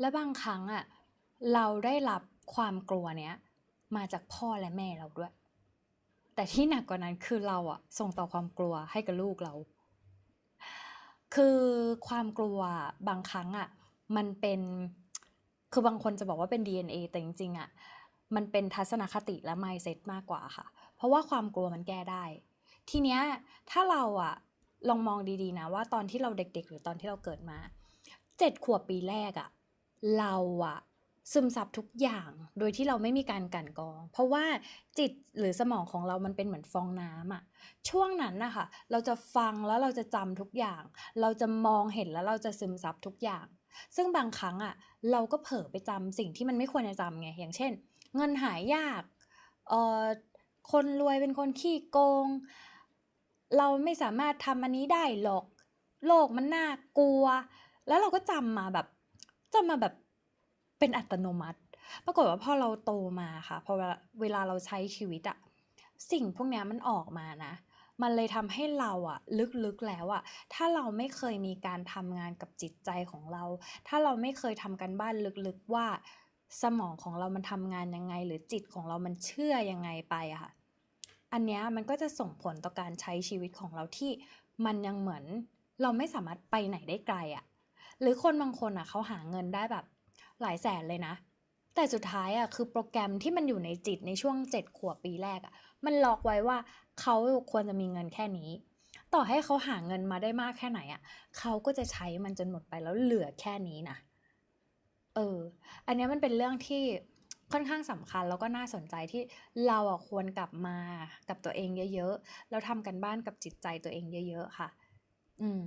และบางครั้งอะเราได้รับความกลัวเนี้ยมาจากพ่อและแม่เราด้วย แต่ที่หนักกว่านั้นคือเราอะส่งต่อความกลัวให้กับลูกเรา คือความกลัวบางครั้งอะมันเป็นคือบางคนจะบอกว่าเป็น DNA แต่จริงๆอะมันเป็นทัศนคติและ mindset มากกว่าค่ะ เพราะว่าความกลัวมันแก้ได้ ทีเนี้ยถ้าเราอะลองมองดีๆนะว่าตอนที่เราเด็ก ๆ หรือตอนที่เราเกิดมาเจ็ดขวบปีแรกอะ เราอะซึมซับทุกอย่างโดยที่เราไม่มีการกันกอง เพราะว่าจิตหรือสมองของเรามันเป็นเหมือนฟองน้ำอะช่วงนั้นนะคะเราจะฟังแล้วเราจะจำทุกอย่าง เราจะมองเห็นแล้วเราจะซึมซับทุกอย่าง ซึ่งบางครั้งอะเราก็เผลอไปจำสิ่งที่มันไม่ควรจะจำไงอย่างเช่น เงินหายยากเอ่อคนรวยเป็นคนขี้โกง เราไม่สามารถทำอันนี้ได้หรอก โลกมันน่ากลัว แล้วเราก็จำมาแบบ จำมาแบบเป็นอัตโนมัติ ปรากฏว่าพอเราโตมาค่ะพอเวลาเราใช้ชีวิตอะสิ่งพวกนี้มันออกมานะ มันเลยทำให้เราอะลึกๆแล้วอะถ้าเราไม่เคยมีการทำงานกับจิตใจของเรา ถ้าเราไม่เคยทำกันบ้านลึกๆว่า สมองของเรามันทำงานยังไง หรือจิตของเรามันเชื่อยังไงไปอะค่ะ อันเนี้ยมันก็จะส่งผลต่อการใช้ชีวิตของเราที่มันยังเหมือนเราไม่สามารถไปไหนได้ไกลอะ หรือคนบางคนอะเขาหาเงินได้แบบหลายแสนเลยนะ แต่สุดท้ายอะคือโปรแกรมที่มันอยู่ในจิตในช่วงเจ็ดขวบปีแรกอะมันล็อกไว้ว่าเขาควรจะมีเงินแค่นี้ ต่อให้เขาหาเงินมาได้มากแค่ไหนอะเขาก็จะใช้มันจนหมดไปแล้วเหลือแค่นี้นะเออ อันนี้มันเป็นเรื่องที่ค่อนข้างสำคัญแล้วก็น่าสนใจที่เราอะควรกลับมากับตัวเองเยอะๆ แล้วทำกันบ้านกับจิตใจตัวเองเยอะ ๆ ค่ะ อืม